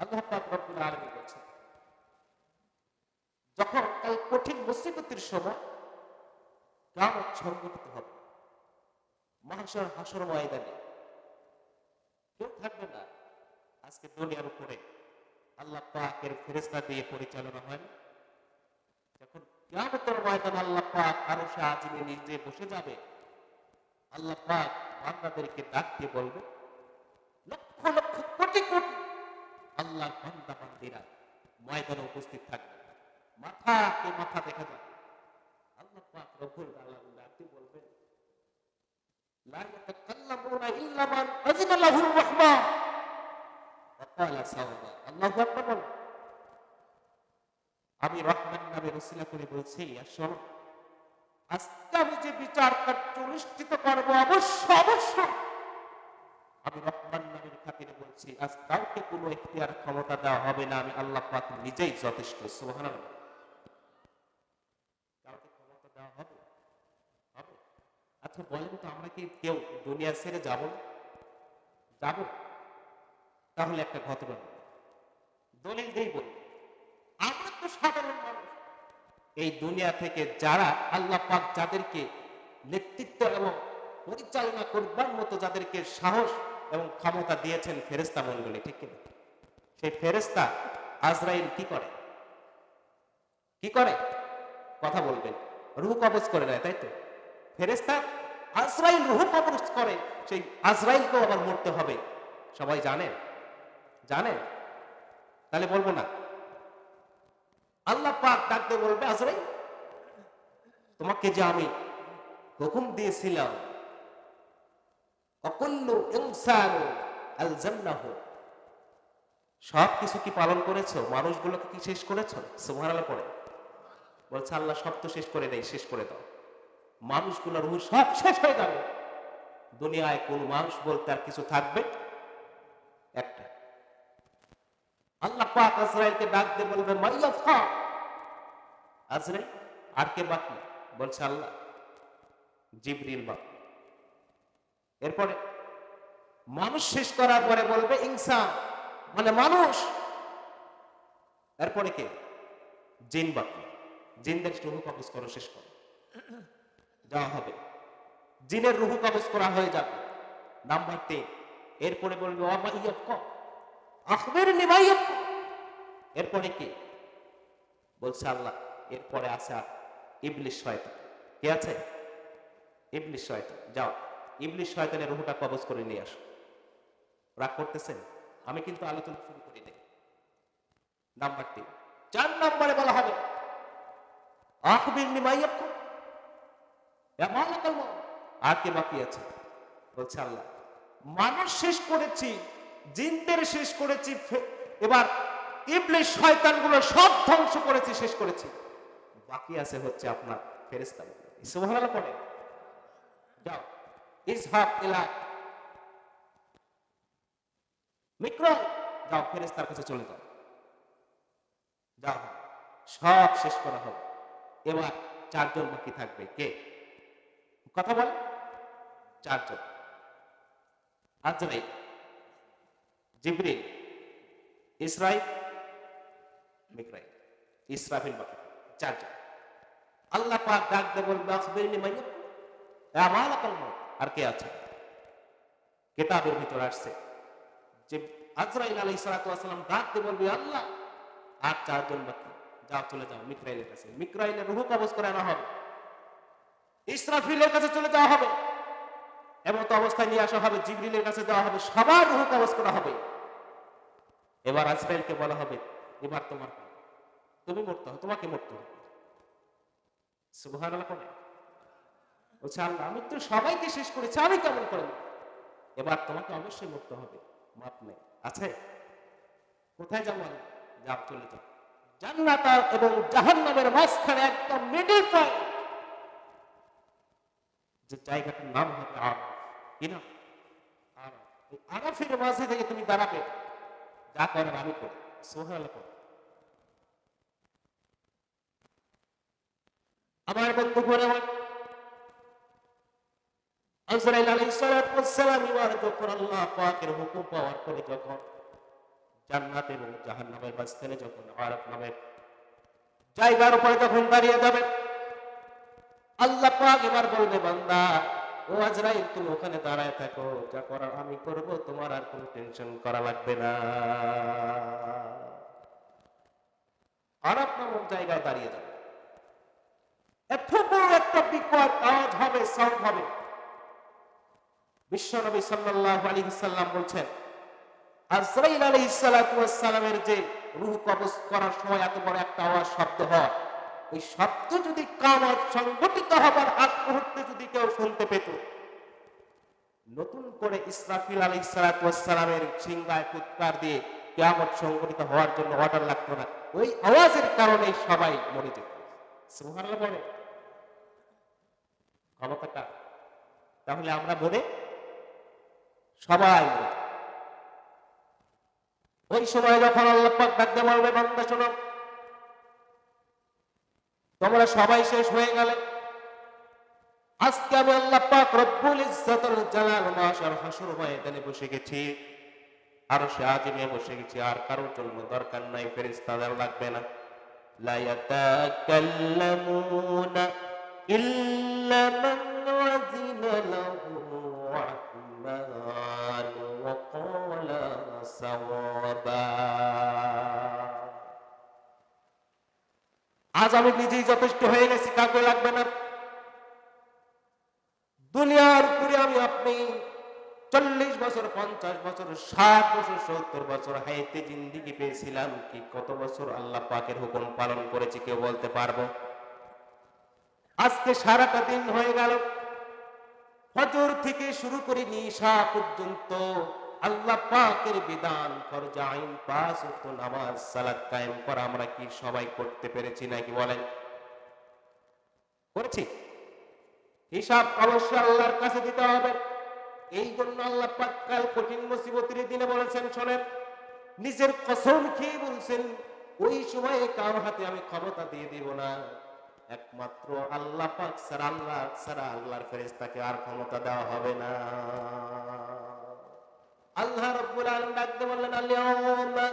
আল্লাহ রব্বুল যখন কাল কঠিন মুসিবতের সময় কামত সংগঠিত হবে মহাশর হাসর ময়দানে, কেউ থাকবে না আজকে দুনিয়ার উপরে আল্লাহ পাকের ফেরেস্তা দিয়ে পরিচালনা হয়? যখন কিয়ামতের ময়দানে আল্লাহ পাক আরও সাহায্যে নিজে বসে যাবে, আল্লাহ পাক বান্দাদেরকে ডাক দিয়ে বলবে, লক্ষ লক্ষ কোটি কোটি আল্লাহর বান্দা বান্দিরা ময়দানে উপস্থিত থাকবে। মাথা কে মাথা দেখা যাবে। আল্লাহ পাক রব্বুল আলামিন আপনি বলবেন, লা ইয়াতাকাল্লামুনা ইল্লা মান আযিনা লাহুর রাহমান। ওয়া ক্বালা সাওবা। আল্লাহু আকবার আমি রহমান নামে রসিলা করে বলছি আসল আজকে আমি যে বিচার কার্য অনুষ্ঠিত করব, অবশ্য অবশ্য আমি রহমান নামের খাতিরে বলছি, আজ কাউকে কোনো এখতিয়ার ক্ষমতা দেওয়া হবে না, আমি আল্লাহ পাক নিজেই যথেষ্ট, সুবহানাল্লাহ। কাউকে ক্ষমতা দেওয়া হবে? হবে। আচ্ছা বলেন তো, আমরা কি কেউ দুনিয়া ছেড়ে যাব? যাব? তাহলে একটা ঘটনা। দলিল দেই বলি। আমরা তো সাধারণ মানুষ। এই দুনিয়া থেকে যারা আল্লাহ পাক যাদেরকে নেতৃত্ব এবং পরিচালনা করবার মতো, যাদেরকে সাহস এবং ক্ষমতা দিয়েছেন ফেরেস্তা মন্ডলী ঠিক কিনা? সেই ফেরেস্তা আজরাইল কি করে? কি করে? কথা বলবেন। রুহ কবজ করে নেয়, তাই তো? ফেরেস্তা আজরাইল রুহ কবজ করে, সেই আজরাইলকেও আবার মরতে হবে। সবাই জানেন জানেন তাহলে বলব না। আল্লাহ পাক ডাকতে বলবে, আজরাইল, তোমাকে যে আমি হুকুম দিয়েছিলাম অকুল্লু ইনসানু সব কিছু কি পালন করেছ? মানুষগুলোকে কি শেষ করেছ? সুবহানাল্লাহ পড়ে। বলছে, আল্লাহ সব তো শেষ করে নেই শেষ করে দাও। মানুষগুলোর রুহ সব শেষ হয়ে যাবে। দুনিয়ায় কোন মানুষ বলতে আর কিছু থাকবে? একটা। আল্লাহ পাক আজরাইলকে ডাক দিয়ে বলবে মাইয়া ফা আজরাইল, আর কে বাকি? বলছে, আল্লাহ। জিবরিল বাকি। এরপরে মানুষ শেষ করার পরে বলবে ইনসান মানে মানুষ। এরপরে কে? জিন বাকি। জিনদের রুহু কবজ করো, শেষ করো। যাওয়া হবে। জিনের রুহু কবজ করা হয়ে যাবে। নাম্বার তিন। এরপরে বলবে আখবের নিমাইয়ক এরপরে কি? বলছে আল্লাহ। এরপরে আছে আর ইবলিশ শয়তান। কে আছে? ইবলিশ শয়তান। যাও। ইবলিশ শয়তানের রুহুটা কবজ করে নিয়ে আসো। রাগ করতেছেন? আমি কিন্তু আলোচনা শুরু করি নাই। নাম্বার তিন। চার নম্বরে বলা হবে, আখবির নিমাইয়ক আর কে বাকি আছে? বলছে আল্লাহ, মানুষ শেষ করেছি, জিনদের শেষ করেছি এবার ইবলিশ শয়তানগুলো সব ধ্বংস করেছি, শেষ করেছি। বাকি আছে হচ্ছে আপনার ফেরেস্তা সুবহানাল্লাহ পড়ে। যাও। ইসহাক ইলা মিক্রো যাও ফেরেস্তার কাছে চলে যাও। যাও, সব শেষ করা হবে এবার চারজন বাকি থাকবে। কে? কথা বল। চারজন। আজরাইল জিবরিল, ইসরাইল, মিকরাইল, ইসরাফিল বাকি চারজন। আল্লাহ পাক ডাক দে বলবে, আখবিরনি মাইয়াক আমালাকাল মউত। আর কে আছে? কেতাবের ভিতর আসছে যে আজরাইল আলাইহিস সালাতু ওয়াসালাম ডাক দিয়ে বলবে, আল্লাহ, আর চারজন বাকি, যাও চলে যাও, মিক্রাইলের কাছে। মিকরাইলের রূহ কবজ করে আনা হবে। ইসরাফিলের কাছে চলে যাওয়া হবে। এমত অবস্থায় নিয়ে আসা হবে, জিবরিলের কাছে দেওয়া হবে, সবার রূহ কবজ করা হবে। এবার আজরাইলকে বলা হবে, এবার তোমার। তুমি মরতে হবে, তোমাকে মরতে হবে। সুবহানাল্লাহ বলছে, আল্লাহ, আমি তো সবাইকে শেষ করেছি, আমি কেমন করে এবার তোমাকে অবশ্যই মরতে হবে, মাপ নেই। আছে কোথায় যাব যাও, চলে যাও। জান্নাত এবং জাহান্নামের মাঝখানে একদম মিডল পয়েন্ট যে জায়গাটার নাম হবে আরফ। কি আরফ। আরফের মাঝে থেকে তুমি দাঁড়াবে। যা করার আমি করি সোহাল করি। আমার করে আমার আজরাইল আলাইহিস সালাতু ওয়াস সালাম এবার যখন আল্লাহ পাকের হুকুম পাওয়ার পরে যখন জান্নাত এবং জাহান্নামের মাঝখানে যখন আরব নামের জায়গার উপরে যখন দাঁড়িয়ে যাবে, আল্লাহ পাক এবার বলবে, বান্দা, ও আজরাইল, তুমি ওখানে দাঁড়ায় থাকো, যা করার আমি করব, তোমার আর কোনো টেনশন করা লাগবে না। আরব নামক জায়গায় দাঁড়িয়ে যাবে। এত বড় একটা বিকট আওয়াজ হবে সাউন্ড হবে। বিশ্বনবী সাল্লাল্লাহু আলাইহি সাল্লাম বলছেন আজরাইল আলাইহিস সালাতু ওয়াস যে রূহ কবজ করার সময় এত বড় একটা আওয়াজ শব্দ হয়। ওই শব্দ যদি কামত সংগঠিত হবার আগ মুহূর্তে যদি কেউ শুনতে পেত, নতুন করে ইসরাফিল আলাইহিস সালাতু ওয়াস সিংহায় ফুৎকার দিয়ে কিয়ামত সংগঠিত হওয়ার জন্য অর্ডার লাগতো না। ওই আওয়াজের কারণে সবাই মরে যেত। সুবহানাল্লাহ বলে ক্ষমতাটা। তাহলে আমরা মরে সবাই ওই সময় যখন আল্লাপাক ডাকতে পারবে বান্দা শোনো, তোমরা সবাই শেষ হয়ে গেলে। আজকে আমি আল্লাপাক রব্বুল ইজ্জতের মাস আর হাসুর হয়ে এখানে বসে গেছি। আর সে আজিমে বসে গেছি, আর কারোর জন্য দরকার নাই ফেরিস তাদের লাগবে না। লা ইল্লা মান ওয়াজিনা লাহু রাহমান صوابا আজ আমি নিজেই যথেষ্ট হয়ে গেছি কাউকে লাগবে না দুনিয়ার উপরে আমি আপনি চল্লিশ বছর পঞ্চাশ বছর ষাট বছর সত্তর বছর হাইতে জিন্দিগি পেয়েছিলাম কি কত বছর আল্লাহ পাকের হুকুম পালন করেছি কেউ বলতে পারবো আজকে সারাটা দিন হয়ে গেল ফজর থেকে শুরু করে নিশা পর্যন্ত আল্লাহ পাকের বিধান ফরজ আইন, পাঁচ ওয়াক্ত নামাজ, সালাত কায়েম করা আমরা কি সবাই করতে পেরেছি নাকি বলেন? করেছি। হিসাব অবশ্যই আল্লাহর কাছে দিতে হবে। এই জন্য আল্লাহ পাক কাল কঠিন মুসিবতের দিনে বলেছেন, শোনেন, নিজের কসম খেয়ে বলছেন, ওই সময়ে কার হাতে আমি ক্ষমতা দিয়ে দিব না। একমাত্র আল্লাহ পাক সারা আল্লাহ সারা আল্লাহর ফেরেশতাকে আর ক্ষমতা দেওয়া হবে না। আল্লাহ রাব্বুল আলামিন ডাকতে বললেন আলিয়াউমা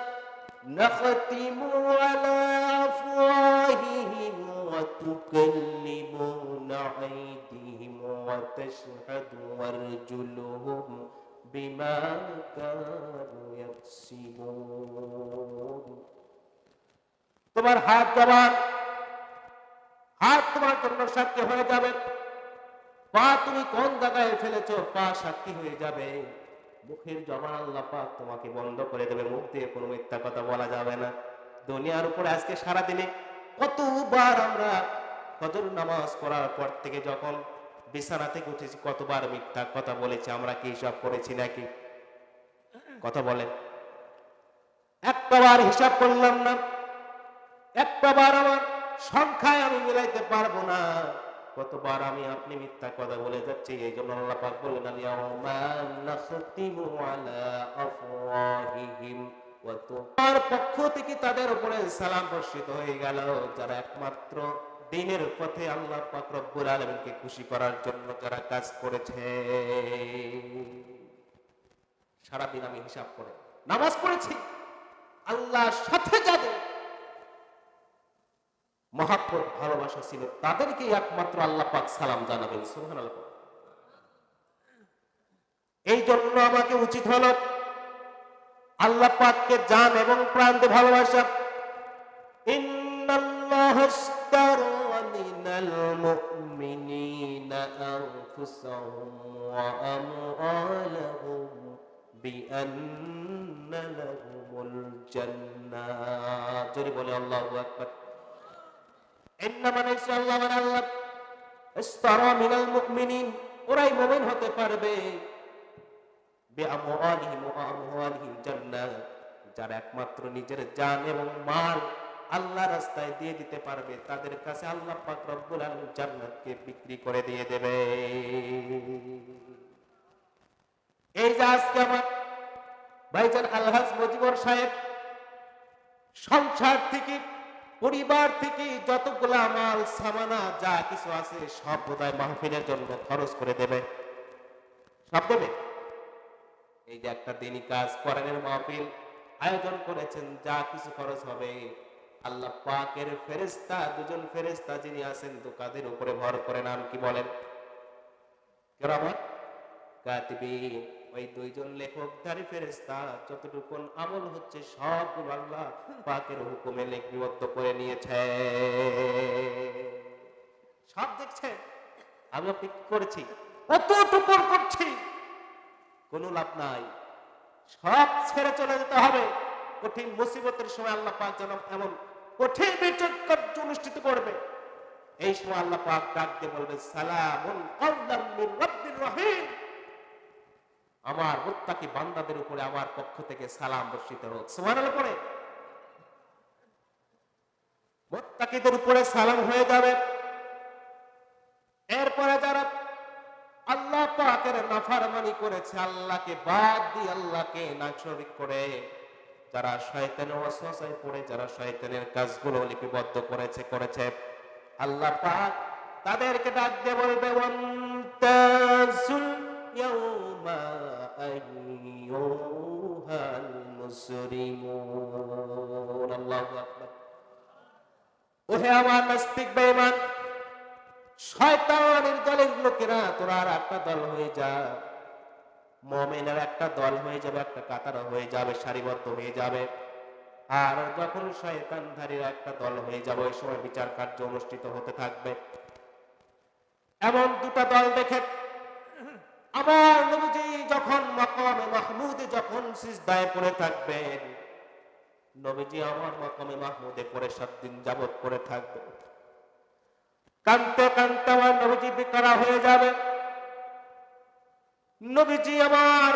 নাখতিমু আলা আফওয়াহিহিম ওয়া তুকাল্লিমুনা আইদিহিম ওয়া তাশহাদু আরজুলুহুম বিমা কানু ইয়াকসিবুন। তোমার হাত জবান হাত তোমার জন্য সাক্ষী হয়ে যাবে। পা তুমি কোন জায়গায় ফেলেছো? পা সাক্ষী হয়ে যাবে। মুখের জবান আল্লাহ পাক তোমাকে বন্ধ করে দেবে, মুখ দিয়ে কোনো মিথ্যা কথা বলা যাবে না। দুনিয়ার উপরে আজকে সারা দিনে কতবার আমরা ফজর নামাজ পড়ার পর থেকে যখন বিছানা থেকে উঠেছি, কতবার মিথ্যা কথা বলেছি, আমরা কি সব করেছি নাকি? কথা বলেন। একটাবার হিসাব করলাম না, একটাবার আমার সংখ্যায় আমি মিলাইতে পারব না। কতবার আমি আপনি মিথ্যা কথা বলে যাচ্ছি এই জন্য আল্লাহ পাক ওয়া তোমার পক্ষ থেকে তাদের উপরে সালাম বর্ষিত হয়ে গেল, যারা একমাত্র দিনের পথে আল্লাহ পাক রব্বুল আলামিনকে খুশি করার জন্য যারা কাজ করেছে। সারাদিন আমি হিসাব করে নামাজ পড়েছি। আল্লাহর সাথে যাদের মহাব্বত ভালোবাসা ছিল। তাদেরকে একমাত্র আল্লাহ পাক সালাম জানাবেন, সুবহানাল্লাহ। এই জন্য আমাকে উচিত হলো আল্লাহ পাককে জান এবং দিয়ে ভালোবাসা। বলে আল্লাহু আকবার। যারা একমাত্র নিজের জান এবং মাল আল্লাহ রাস্তায় দিয়ে দিতে পারবে, তাদের কাছে আল্লাহ পাক জান্নাতকে বিক্রি করে দিয়ে দেবে। এই যে আজকে আমার ভাইজান আলহাজ মজিবর সাহেব, সংসার থেকে পরিবার থেকে যতগুলা মাল, সামানা, যা কিছু আছে, সব বোধহয় মাহফিলের জন্য খরচ করে দেবে। সব দেবে? এই যে একটা দিনই কাজ করেনের মাহফিল, আয়োজন করেছেন, যা কিছু খরচ হবে, আল্লাহ পাকের ফেরেস্তা দুজন ফেরেস্তা যিনি আছেন তো কাদের উপরে ভর করে নাম কি বলেন? কেরামত? কাতিবিন। ওই দুইজন লেখকধারী ফেরেস্তা যতটুকুন আমল হচ্ছে সবগুলো আল্লাহ পাকের হুকুমে লিপিবদ্ধ করে নিয়েছে। সব দেখছেন? আমি আপনি কি করেছি। কতটুকুন করছি? কোনো লাভ নাই। সব ছেড়ে চলে যেতে হবে। কঠিন মুসিবতের সময় আল্লাহ পাক যেন এমন কঠিন বিচার কার্য অনুষ্ঠিত করবে। এই সময় আল্লাহ পাক ডাক দিয়ে বলবে মির রাব্বির রহিম। আমার মুত্তাকি বান্দাদের উপরে আমার পক্ষ থেকে সালাম বর্ষিত হোক। সুবহানাল্লাহ পড়ে। মুত্তাকিদের উপরে সালাম হয়ে যাবে। এরপরে যারা আল্লাহ পাকের নাফারমানি করেছে, আল্লাহকে বাদ দিয়ে আল্লাহকে নাশরিক করে, যারা শয়তানের ওয়াসওয়াসায় পড়ে, যারা শয়তানের কাজগুলো লিপিবদ্ধ করেছে করেছে, আল্লাহ পাক তাদেরকে ডাক দিয়ে বলবে ওয়ান্তাসুল ইয়াউমা আইয়ুহাল মুসরিমুন আল্লাহু আকবার ওহে আমার নাস্তিক বেঈমান শয়তানের দলের লোকেরা, তোরা আর একটা দল হয়ে যা। মমেনের একটা দল হয়ে যাবে, একটা কাতার হয়ে যাবে, সারিবদ্ধ হয়ে যাবে। আর যখন শয়তানধারীর একটা দল হয়ে যাবে, ওই সময় বিচার কার্য অনুষ্ঠিত হতে থাকবে। এমন দুটো দল দেখে আমার নবীজি যখন মকামে মাহমুদে যখন সিজদায় পড়ে থাকবেন, নবীজি আমার মকামে মাহমুদে পড়ে সাত দিন যাবত পড়ে থাকবে কানতে কানতে আমার নবীজি বিকারা হয়ে যাবে। নবীজি আমার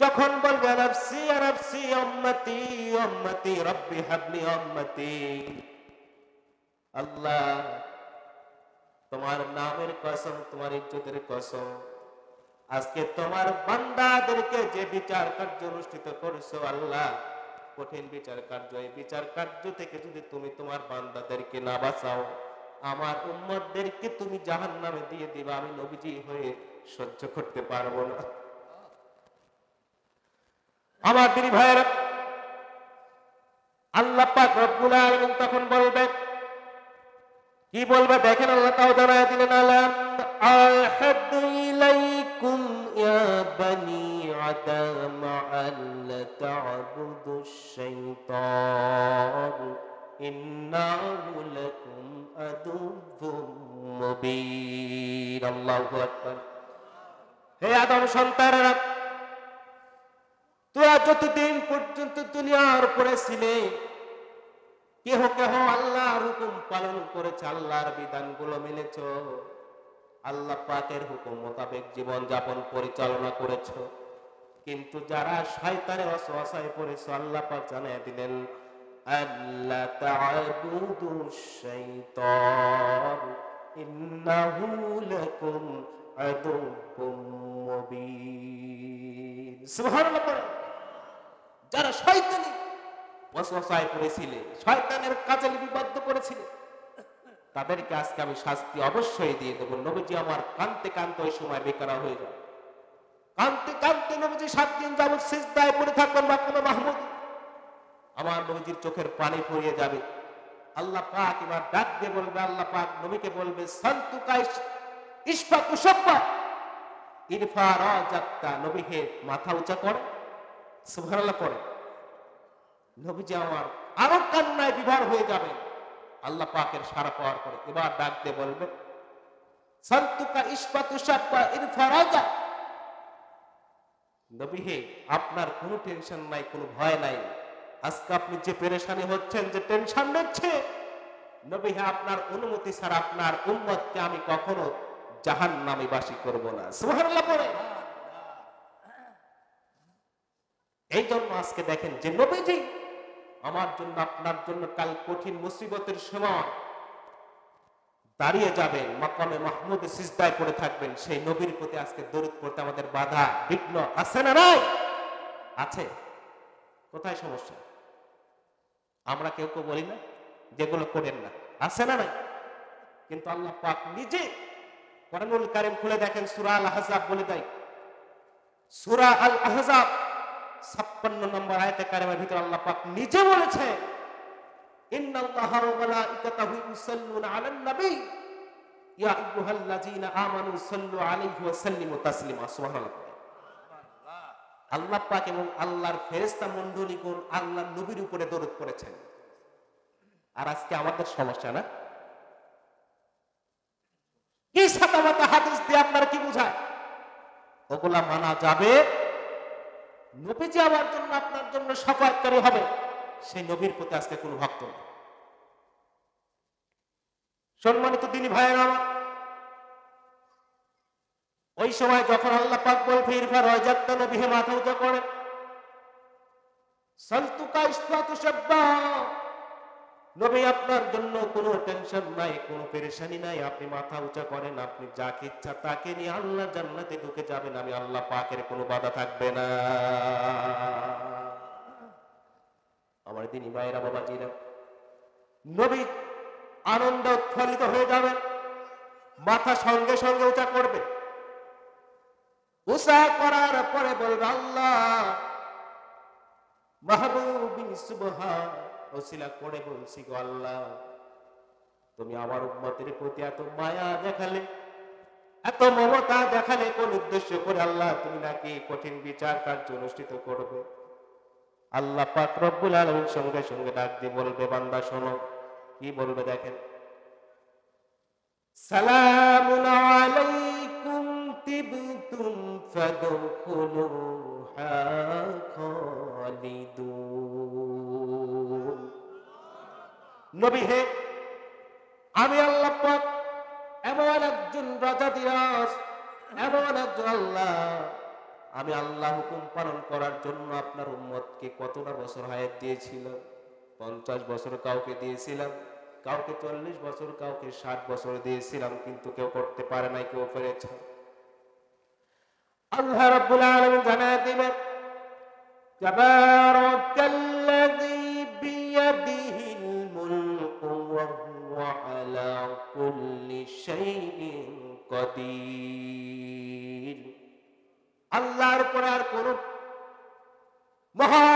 যখন বলবে নফসি নফসি উম্মতি উম্মতি, রব্বি হাবলি উম্মতি। আল্লাহ, তোমার নামের কসম, তোমার ইজ্জতের কসম। আজকে তোমার বান্দাদেরকে যে বিচার কার্য অনুষ্ঠিত করেছ আল্লাহ, কঠিন বিচার কার্য, এই বিচার কার্য থেকে যদি তুমি তোমার বান্দাদেরকে না বাঁচাও, আমার উম্মতদেরকে তুমি জাহান নামে দিয়ে দিবা, আমি নবীজি হয়ে সহ্য করতে পারব না। আমার তিনি ভাইয়েরা, আল্লাহ পাক রব্বুল আলামিন তখন বলবে, কি বলবে দেখেন আল্লাহ তাও জানায় দিলেন আলাম আহাদ ইলাইকুম ইয়া বানি আদম, আল্লা তা'বুদু শাইতান, ইন্নাহু লাকুম আদুব্বুম মুবিন। আল্লাহু আকবার। হে আদম সন্তানেরা, তোরা যতদিন পর্যন্ত দুনিয়ার উপরে ছিলে, কেহ কেহ আল্লাহর হুকুম পালন করেছে, আল্লাহর বিধানগুলো মেনেছ। আল্লাহ পাকের হুকুম মোতাবেক জীবন যাপন পরিচালনা করেছ। কিন্তু যারা শয়তানের অসহায় পড়েছ আল্লাহ পাক জানিয়ে দিলেন আল্লাহ তা'বুদু শাইতান ইন্নাহু লাকুম আদুব্বুম মুবিন। সুবহানাল্লাহ যারা শয়তানি ওয়াসওয়াসায় পড়েছিলে শয়তানের কাজে লিপিবদ্ধ করেছিলে তাদেরকে আজকে আমি শাস্তি অবশ্যই দিয়ে দেবো। নবীজি আমার কানতে কানতে ওই সময় বেকারা হয়ে যাবে কানতে কানতে নবীজি সাত দিন যাবৎ সিজদায় পড়ে থাকবেন বা কোনো মাহমুদ। আমার নবীজির চোখের পানি পড়িয়ে যাবে। আল্লাহ পাক এবার ডাক দিয়ে বলবে, আল্লাহ পাক নবীকে বলবে সন্তুকাই ইস্পা কুসব্বা ইরফা নবী হে মাথা উঁচা কর, সুবহানাল্লাহ করে। নবীজি আমার আরও কান্নায় বিভার হয়ে যাবে আল্লাহ পাকের সারা পাওয়ার পরে এবার ডাক দিয়ে বলবে, সন্তুকা হে, আপনার কোনো টেনশন নাই, কোনো ভয় নাই। আজকে আপনি যে পেরেশানি হচ্ছেন, যে টেনশন নিচ্ছে নবী হে, আপনার অনুমতি ছাড়া আপনার উম্মতকে আমি কখনো জাহান নামে বাসী করব না। সুবহানাল্লাহ পড়ে এই জন্য আজকে দেখেন যে নবীজি আমার জন্য, আপনার জন্য কাল কঠিন মুসিবতের সময় দাঁড়িয়ে যাবেন, মাকামে মাহমুদ সিজদায় পড়ে থাকবেন। সেই নবীর প্রতি আজকে দরুদ পড়তে আমাদের বাধা। বিঘ্ন আছে না নাই আছে। কোথায় সমস্যা? আমরা কেউ কেউ বলি না, যেগুলো করেন না। আছে না নাই? কিন্তু আল্লাহ পাক নিজে কোরআনুল কারিম খুলে দেখেন, সূরা আল আহজাব বলে দেয়। সূরা আল আহজাব ছাপ্পান্ন নম্বর আয়তে কারিমের ভিতর আল্লাহ পাক নিজে বলেছে আল্লাহ পাক এবং আল্লাহর আল্লাহর নবীর উপরে দরুদ পড়েছেন। আর আজকে আমাদের সমস্যা না? কি সাতামাতা হাদিস দিয়ে আপনার কি বোঝায়? ওগুলা মানা যাবে নবীজি আমার জন্য, আপনার জন্য সফরকারী হবে। সেই নবীর প্রতি আজকে কোনো ভক্ত নেই। সম্মানিত দিনী ভাইয়ের আমার, ওই সময় যখন আল্লাহ পাক বল ফিরফার রয়জাত্ত নবীহে মাথা উঁচা করে, সলতুকা ইসলাতু শাব্বা নবী, আপনার জন্য কোনো টেনশন নাই, কোনো পেরেশানি নাই। আপনি মাথা উঁচা করেন, আপনি যাকে ইচ্ছা তাকে নিয়ে আল্লাহ জান্নাতে ঢুকে যাবেন। আমি আল্লাহ পাকের কোনো বাধা থাকবে না। আমার দিনী ভাইরা বাবাজিরা, নবী আনন্দ উৎফলিত হয়ে যাবেন। মাথা সঙ্গে সঙ্গে উঁচা করবে উষা করার পরে বলবে, আল্লাহ মাহবুবিন করে বলছি, গো আল্লাহ, তুমি আমার উম্মতের প্রতি এত মায়া দেখালে, এত মমতা দেখালে, কোন উদ্দেশ্য করে আল্লাহ তুমি নাকি কঠিন বিচার কার্য অনুষ্ঠিত করবে? আল্লাহ পাক রব্বুল আলামিন সঙ্গে সঙ্গে ডাক দিয়ে বলবে, বান্দা, শোনো, কি বলবে দেখেন। সালামুন তিবতুম ফাদখুলুহা খালিদুন নবী হে, আমি আল্লাহ পাক এমন একজন রাজা দিরাজ এমন একজন আল্লাহ। আমি আল্লাহ হুকুম পালন করার জন্য আপনার উম্মতকে কতটা বছর হায়াত দিয়েছিলাম? পঞ্চাশ বছর কাউকে দিয়েছিলাম, কাউকে চল্লিশ বছর, কাউকে ষাট বছর দিয়েছিলাম, কিন্তু কেউ করতে পারে নাই, কেউ পেরেছে। আল্লাহ রাব্বুল আলামিন জানায় দিবেন তাবারাকাল্লাযী বিয়াদিহিল মুলকু ওয়া হুয়া আলা কুল্লি শাইইন কদির। মহা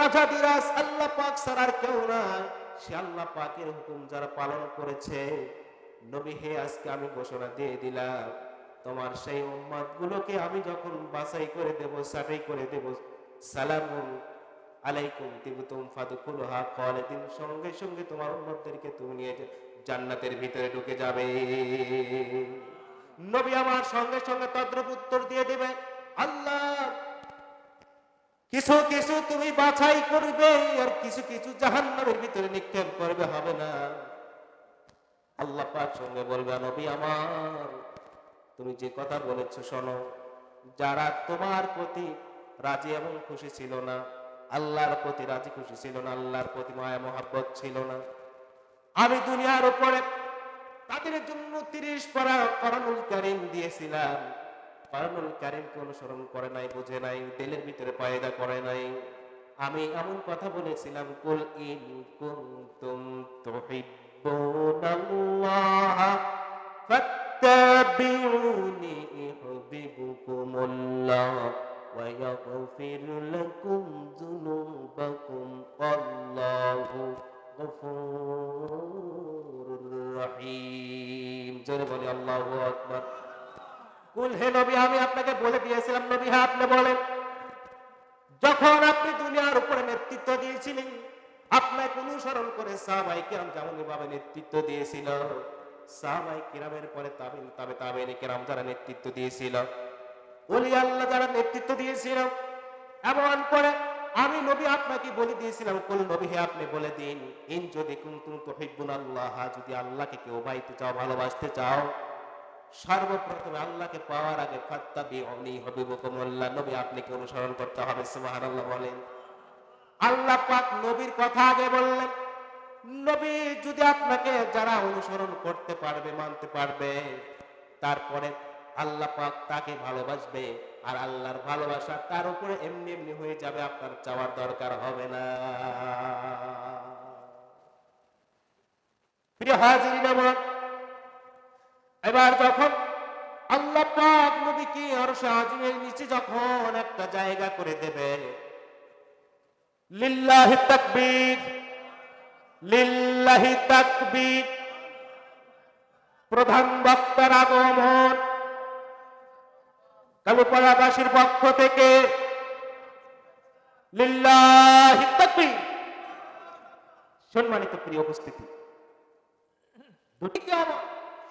রাজা বিরাজ আল্লাহ পাক সারার কেউ না সে আল্লাহ পাকের হুকুম যারা পালন করেছে, নবী হে, আজকে আমি ঘোষণা দিয়ে দিলাম তোমার সেই উম্মাদ গুলোকে আমি যখন বাছাই করে দেব সাটাই করে দেব, সালামুন আলাইকুম তিবতুম ফাদখুলুহা খালিদিন সঙ্গে সঙ্গে তোমার উম্মতদেরকে তুমি নিয়ে জান্নাতের ভিতরে ঢুকে যাবে। নবী আমার সঙ্গে সঙ্গে তদ্রুপ উত্তর দিয়ে দেবে, আল্লাহ, কিছু কিছু তুমি বাছাই করবে, আর কিছু কিছু জাহান্নামের ভিতরে নিক্ষেপ করবে, হবে না। আল্লাহ পাক সঙ্গে বলবে, নবী আমার তুমি যে কথা বলেছ শোনো। যারা তোমার প্রতি রাজি এবং খুশি ছিল না, আল্লাহর প্রতি রাজি খুশি ছিল না, আল্লাহর প্রতি মায়া, মহাব্বত ছিল না। আমি দুনিয়ার উপরে তাদের জন্য তিরিশ পারা করণুল কারিম দিয়েছিলাম। করণুল কারিমকে অনুসরণ করে নাই, বুঝে নাই দিলের ভিতরে পায়দা করে নাই। আমি এমন কথা বলেছিলাম, কুল ইন কুনতুম তুহিব্বুনাল্লাহ ফাত্তাবিউনি ইউহিব্বুকুমুল্লাহ ويغفر لكم ذنوبكم والله غفور رحيم জোরে বলি আল্লাহু আকবার কুল হে নবী আমি আপনাকে বলে দিয়েছিলাম নবী হ্যাঁ আপনি বলেন যখন আপনি দুনিয়ার উপরে নেতৃত্ব দিয়েছিলেন আপনাকে অনুসরণ করে সাহাবাই কিরাম যেমন ভাবে নেতৃত্ব দিয়েছিল সাহাবাই কিরামের পরে তাবিন, তাবে তাবেন কিরাম যারা নেতৃত্ব দিয়েছিল ওলি আল্লাহ যারা নেতৃত্ব দিয়েছিল, এমন করে আমি নবী আপনাকে বলে দিয়েছিলাম কোন নবী হে আপনি বলে দিন, ইন যদি কুনতুম তুহিব্বুন আল্লাহ যদি আল্লাহকে কেউ পাইতে চাও, ভালোবাসতে চাও, সর্বপ্রথমে আল্লাহকে পাওয়ার আগে ফাত্তাবিউনি হবিবুকুমুল্লাহ, নবী আপনাকে অনুসরণ করতে হবে, সুবহানাল্লাহ বলেন। আল্লাহ পাক নবীর কথা আগে বললেন। নবী যদি আপনাকে যারা অনুসরণ করতে পারবে, মানতে পারবে, তারপরে আল্লাহ পাক তাকে ভালোবাসবে আর আল্লাহর ভালোবাসা তার উপরে এমনি এমনি হয়ে যাবে, আপনার চাওয়ার দরকার হবে না। প্রিয় হাজিরিন আমার, এবার যখন আল্লাহ পাক নবীকে আরশে আজিমের নিচে যখন একটা জায়গা করে দেবে, লিল্লাহি তাকবীর লিল্লাহি তাকবীর। প্রধান বক্তার আগমন। কালুপাড়াবাসীর পক্ষ থেকে লিল্লাহি তাকবীর। সম্মানিত প্রিয় উপস্থিতি দুটিকে আমার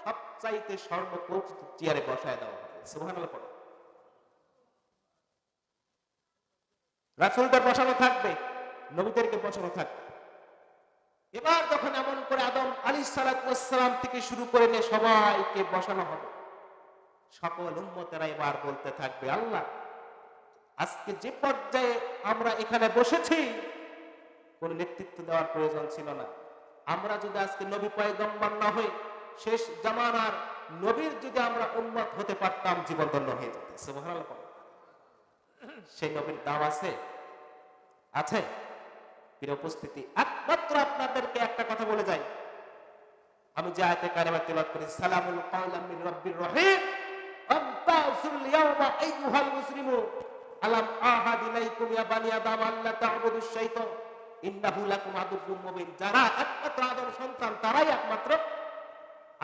সবচাইতে সর্বপরিচিত চেয়ারে বসায় দেওয়া হবে। সুবহানাল্লাহ পড়ো। রাসূলদের বসানো থাকবে, নবীদেরকে বসানো থাকবে। এবার যখন এমন করে আদম আলী সালাম থেকে শুরু করে নিয়ে সবাইকে বসানো হবে, সকল উম্মতেরা এবার বলতে থাকবে, আল্লাহ, আজকে যে পর্যায়ে আমরা এখানে বসেছি, কোন নেতৃত্ব দেওয়ার প্রয়োজন ছিল না। আমরা যদি আজকে নবী পয়গম্বর না হই, শেষ জামানার নবীর যদি আমরা উন্মত হতে পারতাম, জীবন ধন্য হয়ে যেত। সেই নবীর দাম আছে? আছে? উপস্থিতি একমাত্র আপনাদেরকে একটা কথা বলে যাই। আমি যে আয়াতে কারিমা তেলাওয়াত করেছি সালামুল কাওলাম মির রাব্বির রহিম আন্তাসুল ইয়াওমা আইয়ুহাল মুসলিমুন আলাম আহাদ ইলাইকুম ইয়া বানি আদম আল্লা তা'বুদুশ শাইতান, ইন্নাহু লাকুম মুবিন। যারা একমাত্র আদম সন্তান, তারাই একমাত্র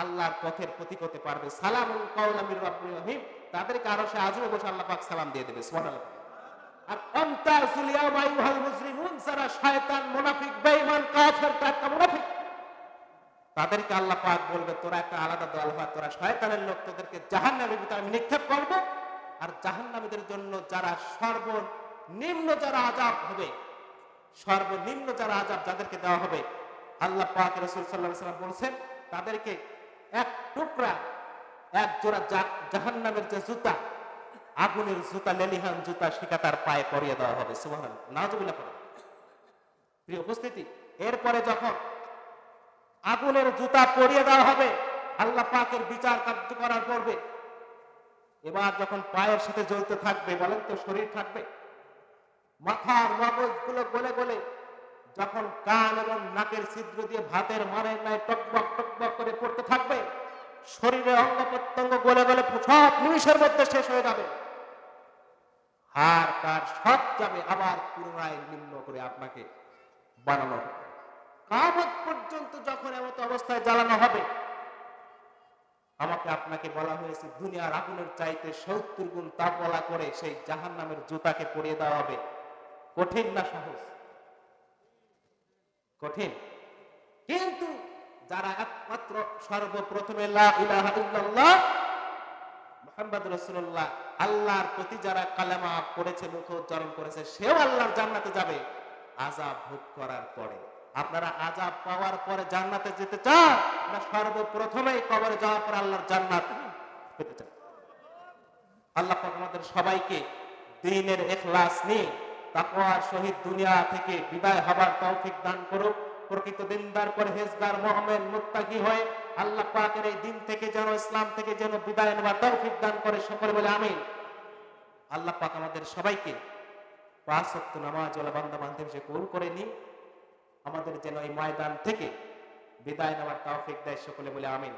আল্লাহর পথের প্রতীক হতে পারবে। সালামুল কাওলাম মির রাব্বির রহিম, তাদেরকে আরও সে আজও বসে আল্লাহ পাক সালাম দিয়ে দেবে, সুবহানাল্লাহ। তাদেরকে আল্লাহ পাক বলবে, তোরা একটা আলাদা দল হয়, তোরা শয়তানের লোক, তোদেরকে জাহান্নামের ভিতরে আমি নিক্ষেপ করব। আর জাহান্নামীদের জন্য যারা সর্বনিম্ন যারা আজাব হবে, সর্বনিম্ন যারা আজাব যাদেরকে দেওয়া হবে, আল্লাহ পাক রাসূল আলাইহি সাল্লাম বলেছেন, তাদেরকে এক টুকরা, এক জোড়া জাহান্নামের যে জুতা আগুনের জুতা, লেলিহান জুতা শিকা তার পায়ে পরিয়ে দেওয়া হবে। সুবহানাল্লাহ। নাউজুবিল্লাহ পড়ো। প্রিয় উপস্থিতি, এরপরে যখন আগুনের জুতা পরিয়ে দেওয়া হবে, আল্লাহ পাকের বিচার কার্য করার পড়বে এবার যখন পায়ের সাথে জ্বলতে থাকবে, বলেন তো শরীর থাকবে, মাথার মগজগুলো গলে গলে যখন কান এবং নাকের ছিদ্র দিয়ে ভাতের মারের নাই টকবক টকবক করে পড়তে থাকবে, শরীরে অঙ্গ প্রত্যঙ্গ গলে গলে সব নিমিষের মধ্যে শেষ হয়ে যাবে। হার তার সব যাবে আবার পুনরায় নিম্ন করে আপনাকে বানানো হবে। পর্যন্ত যখন এমত অবস্থায় জ্বালানো হবে, আমাকে আপনাকে বলা হয়েছে, দুনিয়ার আগুনের চাইতে সত্তর গুণ তাপলা করে সেই জাহান নামের জুতাকে পরিয়ে দেওয়া হবে। কঠিন না সহজ? কঠিন। কিন্তু যারা একমাত্র সর্বপ্রথমে লা ইলাহা ইল্লাল্লাহ মুহাম্মদ রাসূলুল্লাহ, আল্লাহর প্রতি যারা কালেমা পড়েছে, মুখ উচ্চারণ করেছে, সেও আল্লাহর জান্নাতে যাবে। আজাব ভোগ করার পরে, আপনারা আজাব পাওয়ার পরে জান্নাতে যেতে চান? না সর্বপ্রথমেই কবরে যাওয়ার পর আল্লাহর জান্নাত পেতে চান? আল্লাহ আমাদের সবাইকে দিনের এখলাস নিয়ে তাকওয়ার শহীদ দুনিয়া থেকে বিদায় হবার তৌফিক দান করুক। প্রকৃত দিনদার, পরহেজগার মুমিন মুত্তাকি হয়ে আল্লাহ পাকের এই দিন থেকে যেন, ইসলাম থেকে যেন বিদায় নেবার তৌফিক দান করে সকলে বলে আমিন। আল্লাহ পাক আমাদের সবাইকে পাঁচ ওয়াক্ত নামাজ ওলা বান্দা বান্ধব সে কবুল করে নি আমাদের যেন এই ময়দান থেকে বিদায় নেওয়ার তৌফিক দেয় সকলে বলে আমিন।